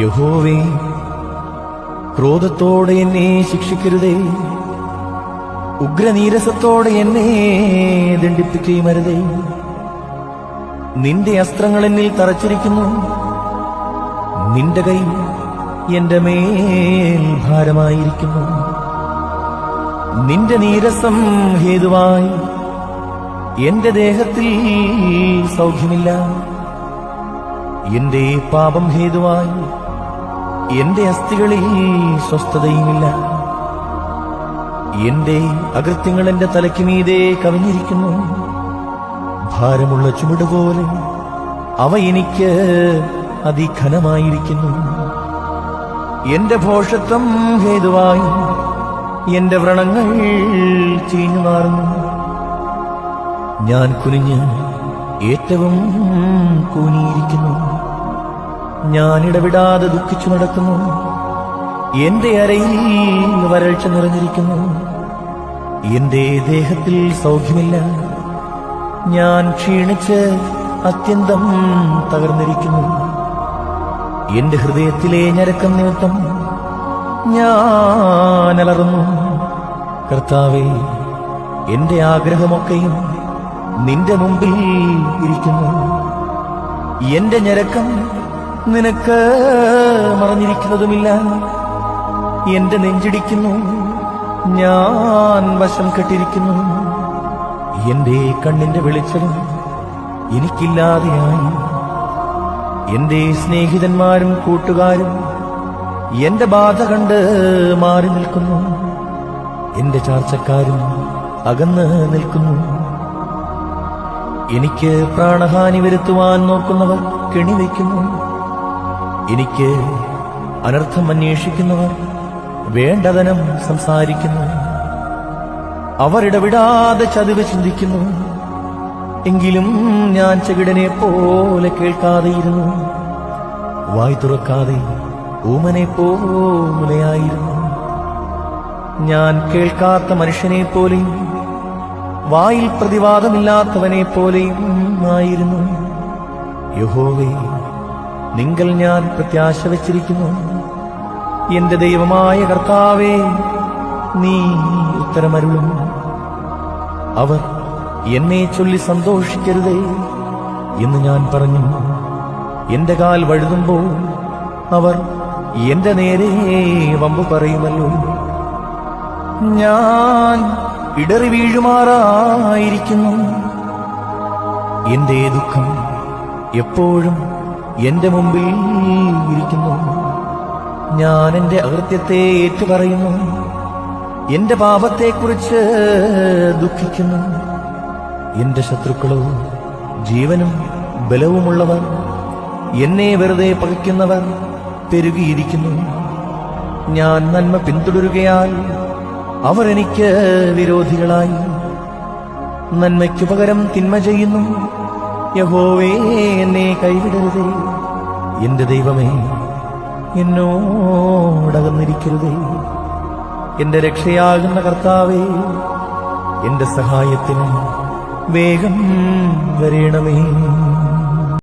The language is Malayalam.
യഹോവേ ക്രോധത്തോടെ എന്നെ ശിക്ഷിക്കരുതേ. ഉഗ്രനീരസത്തോടെ എന്നെ ദണ്ഡിപ്പിക്കുകയുമരുതേ. നിന്റെ അസ്ത്രങ്ങൾ എന്നിൽ തറച്ചിരിക്കുന്നു. നിന്റെ കൈ എന്റെ മേൽ ഭാരമായിരിക്കുന്നു. നിന്റെ നീരസം ഹേതുവായി എന്റെ ദേഹത്തിൽ സൗഖ്യമില്ല. എന്റെ പാപം ഹേതുവായി എന്റെ അസ്ഥികളിൽ സ്വസ്ഥതയുമില്ല. എന്റെ അകൃത്യങ്ങൾ എന്റെ തലയ്ക്ക് മീതെ കവിഞ്ഞിരിക്കുന്നു. ഭാരമുള്ള ചുമട് പോലെ അവ എനിക്ക് അതിഘനമായിരിക്കുന്നു. എന്റെ ഭോഷത്വം ഹേതുവായി എന്റെ വ്രണങ്ങൾ ചീഞ്ഞു മാറുന്നു. ഞാൻ കുനിഞ്ഞ് ഏറ്റവും കൂനിയിരിക്കുന്നു. ഞാൻ ഇടവിടാതെ ദുഃഖിച്ചു നടക്കുന്നു. എന്റെ അരയിൽ വരൾച്ച നിറഞ്ഞിരിക്കുന്നു. എന്റെ ദേഹത്തിൽ സൗഖ്യമില്ല. ഞാൻ ക്ഷീണിച്ച് അത്യന്തം തകർന്നിരിക്കുന്നു. എന്റെ ഹൃദയത്തിലെ ഞരക്കം നിമിത്തം ഞാൻ അലറുന്നു. കർത്താവേ എന്റെ ആഗ്രഹമൊക്കെയും നിന്റെ മുമ്പിൽ ഇരിക്കുന്നു. എന്റെ ഞരക്കം നിനക്ക് മറഞ്ഞിരിക്കുന്നതുമില്ല. എന്റെ നെഞ്ചിടിക്കുന്നു. ഞാൻ വശം കെട്ടിരിക്കുന്നു. എന്റെ കണ്ണിന്റെ വെളിച്ചവും എനിക്കില്ലാതെയായി. എന്റെ സ്നേഹിതന്മാരും കൂട്ടുകാരും എന്റെ ബാധ കണ്ട് മാറി നിൽക്കുന്നു. എന്റെ ചാർച്ചക്കാരും അകന്ന് നിൽക്കുന്നു. എനിക്ക് പ്രാണഹാനി വരുത്തുവാൻ നോക്കുന്നവർ കെണിവയ്ക്കുന്നു. എനിക്ക് അനർത്ഥം അന്വേഷിക്കുന്നവർ വേണ്ടതനം സംസാരിക്കുന്നു. അവരിടവിടാതെ ചതിവ് ചിന്തിക്കുന്നു. എങ്കിലും ഞാൻ ചെകിടനെ പോലെ കേൾക്കാതെയിരുന്നു. വായി തുറക്കാതെ ഊമനെ പോലെയായിരുന്നു ഞാൻ കേൾക്കാത്ത മനുഷ്യനെ പോലെയും വായിൽ പ്രതിവാദമില്ലാത്തവനെ പോലെയും ആയിരുന്നു. യഹോവേ നിങ്കൽ ഞാൻ പ്രത്യാശ വച്ചിരിക്കുന്നു. എന്റെ ദൈവമായ കർത്താവേ നീ ഉത്തരമരുളും. അവർ എന്നെ ചൊല്ലി സന്തോഷിക്കരുതേ എന്ന് ഞാൻ പറഞ്ഞു. എന്റെ കാൽ വഴുതുമ്പോൾ അവർ എന്റെ നേരെ വമ്പ് പറയുമല്ലോ. ഞാൻ ഇടറി വീഴുമാറായിരിക്കുന്നു. എന്റെ ദുഃഖം എപ്പോഴും എന്റെ മുമ്പിൽ ഇരിക്കുന്നു. ഞാൻ എന്റെ അകൃത്യത്തെ ഏറ്റുപറയുന്നു. എന്റെ പാപത്തെക്കുറിച്ച് ദുഃഖിക്കുന്നു. എന്റെ ശത്രുക്കളോ ജീവനും ബലവുമുള്ളവർ എന്നെ വെറുതെ പകയ്ക്കുന്നവർ പെരുകിയിരിക്കുന്നു. ഞാൻ നന്മ പിന്തുടരുകയാൽ അവർ എനിക്ക് വിരോധികളായി. നന്മയ്ക്കു പകരം തിന്മ ചെയ്യുന്നു. യഹോവേ എന്നെ കൈവിടരുതേ. എന്റെ ദൈവമേ എന്നോടകന്നിരിക്കരുതേ എന്റെ രക്ഷയാകുന്ന കർത്താവേ എന്റെ സഹായത്തിന് വേഗം വരേണമേ.